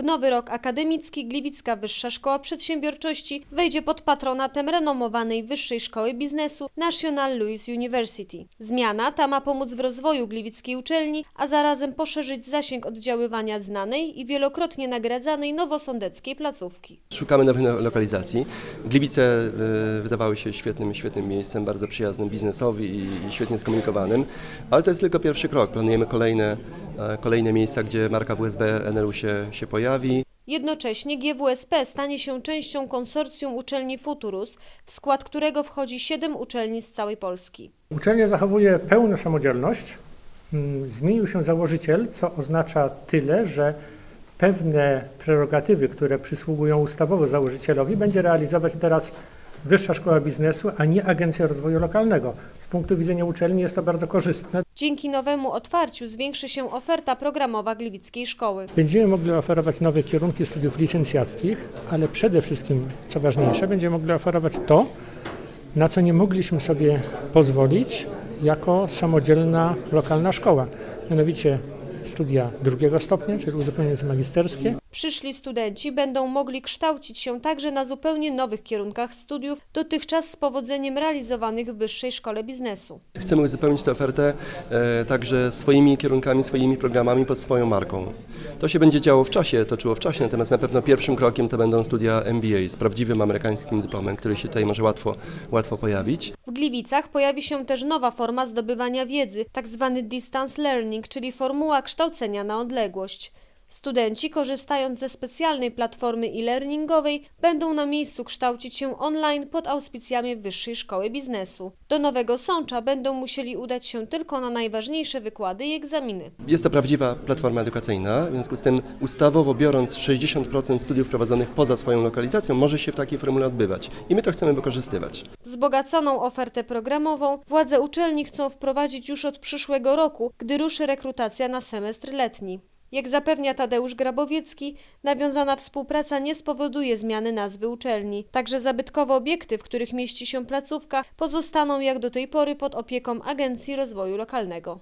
W nowy rok akademicki Gliwicka Wyższa Szkoła Przedsiębiorczości wejdzie pod patronatem renomowanej Wyższej Szkoły Biznesu National Louis University. Zmiana ta ma pomóc w rozwoju gliwickiej uczelni, a zarazem poszerzyć zasięg oddziaływania znanej i wielokrotnie nagradzanej nowosądeckiej placówki. Szukamy nowych lo- lokalizacji. Gliwice y, wydawały się świetnym, świetnym miejscem, bardzo przyjaznym biznesowi i, świetnie skomunikowanym, ale to jest tylko pierwszy krok. Planujemy kolejne, kolejne miejsca, gdzie marka WSB NRU się, się pojawi. Jednocześnie GWSP stanie się częścią konsorcjum uczelni Futurus, w skład którego wchodzi siedem uczelni z całej Polski. Uczelnia zachowuje pełną samodzielność. Mm, Zmienił się założyciel, co oznacza tyle, że pewne prerogatywy, które przysługują ustawowo założycielowi, będzie realizować teraz Wyższa Szkoła Biznesu, a nie Agencja Rozwoju Lokalnego. Z punktu widzenia uczelni jest to bardzo korzystne. Dzięki nowemu otwarciu zwiększy się oferta programowa Gliwickiej Szkoły. Będziemy mogli oferować nowe kierunki studiów licencjackich, ale przede wszystkim, co ważniejsze, będziemy mogli oferować to, na co nie mogliśmy sobie pozwolić jako samodzielna lokalna szkoła, mianowicie studia drugiego stopnia, czyli uzupełniające magisterskie, Przyszli studenci będą mogli kształcić się także na zupełnie nowych kierunkach studiów, dotychczas z powodzeniem realizowanych w Wyższej Szkole Biznesu. Chcemy uzupełnić tę ofertę e, także swoimi kierunkami, swoimi programami pod swoją marką. To się będzie działo w czasie, toczyło w czasie, natomiast na pewno pierwszym krokiem to będą studia MBA z prawdziwym amerykańskim dyplomem, który się tutaj może łatwo, łatwo pojawić. W Gliwicach pojawi się też nowa forma zdobywania wiedzy, tzw. distance learning, czyli formuła kształcenia na odległość. Studenci, korzystając ze specjalnej platformy e-learningowej, będą na miejscu kształcić się online pod auspicjami Wyższej Szkoły Biznesu. Do Nowego Sącza będą musieli udać się tylko na najważniejsze wykłady i egzaminy. Jest to prawdziwa platforma edukacyjna, w związku z tym ustawowo biorąc 60% studiów prowadzonych poza swoją lokalizacją może się w takiej formule odbywać i my to chcemy wykorzystywać. Wzbogaconą ofertę programową władze uczelni chcą wprowadzić już od przyszłego roku, gdy ruszy rekrutacja na semestr letni. Jak zapewnia Tadeusz Grabowiecki, nawiązana współpraca nie spowoduje zmiany nazwy uczelni. Także zabytkowe obiekty, w których mieści się placówka, pozostaną jak do tej pory pod opieką Agencji Rozwoju Lokalnego.